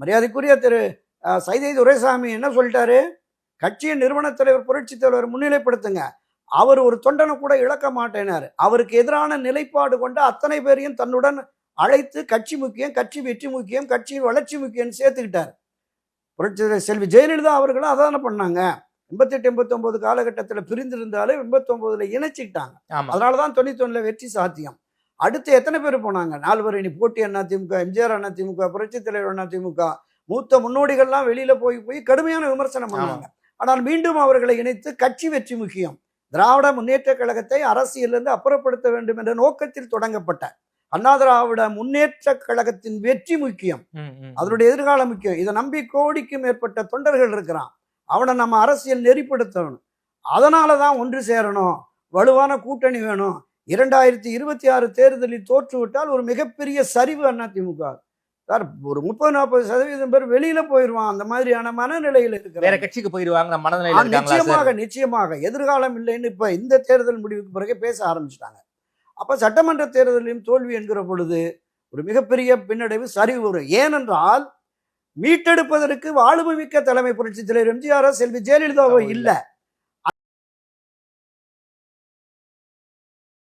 மரியாதைக்குரிய திரு சைதை துரைசாமி என்ன சொல்லிட்டாரு? கட்சியின் நிறுவனத் தலைவர் புரட்சித் தலைவர் முன்னிலைப்படுத்துங்க. அவர் ஒரு தொண்டனை கூட இழக்க மாட்டேனாரு. அவருக்கு எதிரான நிலைப்பாடு கொண்ட அத்தனை பேரையும் தன்னுடன் அழைத்து கட்சி முக்கியம் கட்சி வெற்றி முக்கியம் கட்சியின் வளர்ச்சி முக்கியம்னு சேர்த்துக்கிட்டார். புரட்சி செல்வி ஜெயலலிதா அவர்களும் அதான பண்ணாங்க. எண்பத்தெட்டு எண்பத்தொன்பது காலகட்டத்தில் பிரிந்திருந்தாலும் எண்பத்தொன்பதுல இணைச்சிக்கிட்டாங்க. அதனால தான் தொண்ணூத்தொன்னுல வெற்றி சாத்தியம். அடுத்து எத்தனை பேர் போனாங்க? நால்வர் இனி போட்டி அண்ணா திமுக எம்ஜிஆர் அண்ணா திமுக புரட்சி தலைவர் அண்ணா திமுக மூத்த முன்னோடிகள்லாம் வெளியில போய் போய் கடுமையான விமர்சனம் பண்ணாங்க. ஆனால் மீண்டும் அவர்களை இணைத்து கட்சி வெற்றி முக்கியம். திராவிட முன்னேற்ற கழகத்தை அரசியலிருந்து அப்புறப்படுத்த வேண்டும் என்ற நோக்கத்தில் தொடங்கப்பட்ட அண்ணா திராவிட முன்னேற்ற கழகத்தின் வெற்றி முக்கியம். அதனுடைய எதிர்காலம் முக்கியம். இதை நம்பி கோடிக்கும் மேற்பட்ட தொண்டர்கள் இருக்கிறான். அவனை நம்ம அரசியல் நெறிப்படுத்தணும். அதனால தான் ஒன்று சேரணும். வலுவான கூட்டணி வேணும். இரண்டாயிரத்தி இருபத்தி ஆறு தேர்தலில் தோற்றுவிட்டால் ஒரு மிகப்பெரிய சரிவு அதிமுக சார் ஒரு முப்பது நாற்பது சதவீதம் பேர் வெளியில போயிடுவான் அந்த மாதிரியான மனநிலையில் வேற இருக்கிற கட்சிக்கு போயிருவாங்க. மனநிலையில இருக்காங்களா சார்? நிச்சயமாக. நிச்சயமாக எதிர்காலம் இல்லைன்னு இப்ப இந்த தேர்தல் முடிவுக்கு பிறகு பேச ஆரம்பிச்சிட்டாங்க. அப்ப சட்டமன்ற தேர்தலிலும் தோல்வி என்கிற பொழுது ஒரு மிகப்பெரிய பின்னடைவு சரிவு வரும். ஏனென்றால் மீட்டெடுப்பதற்கு ஆளுமை மிக்க தலைமை புரட்சி தலைவர் எம்ஜிஆர் செல்வி ஜெயலலிதாவோ இல்ல.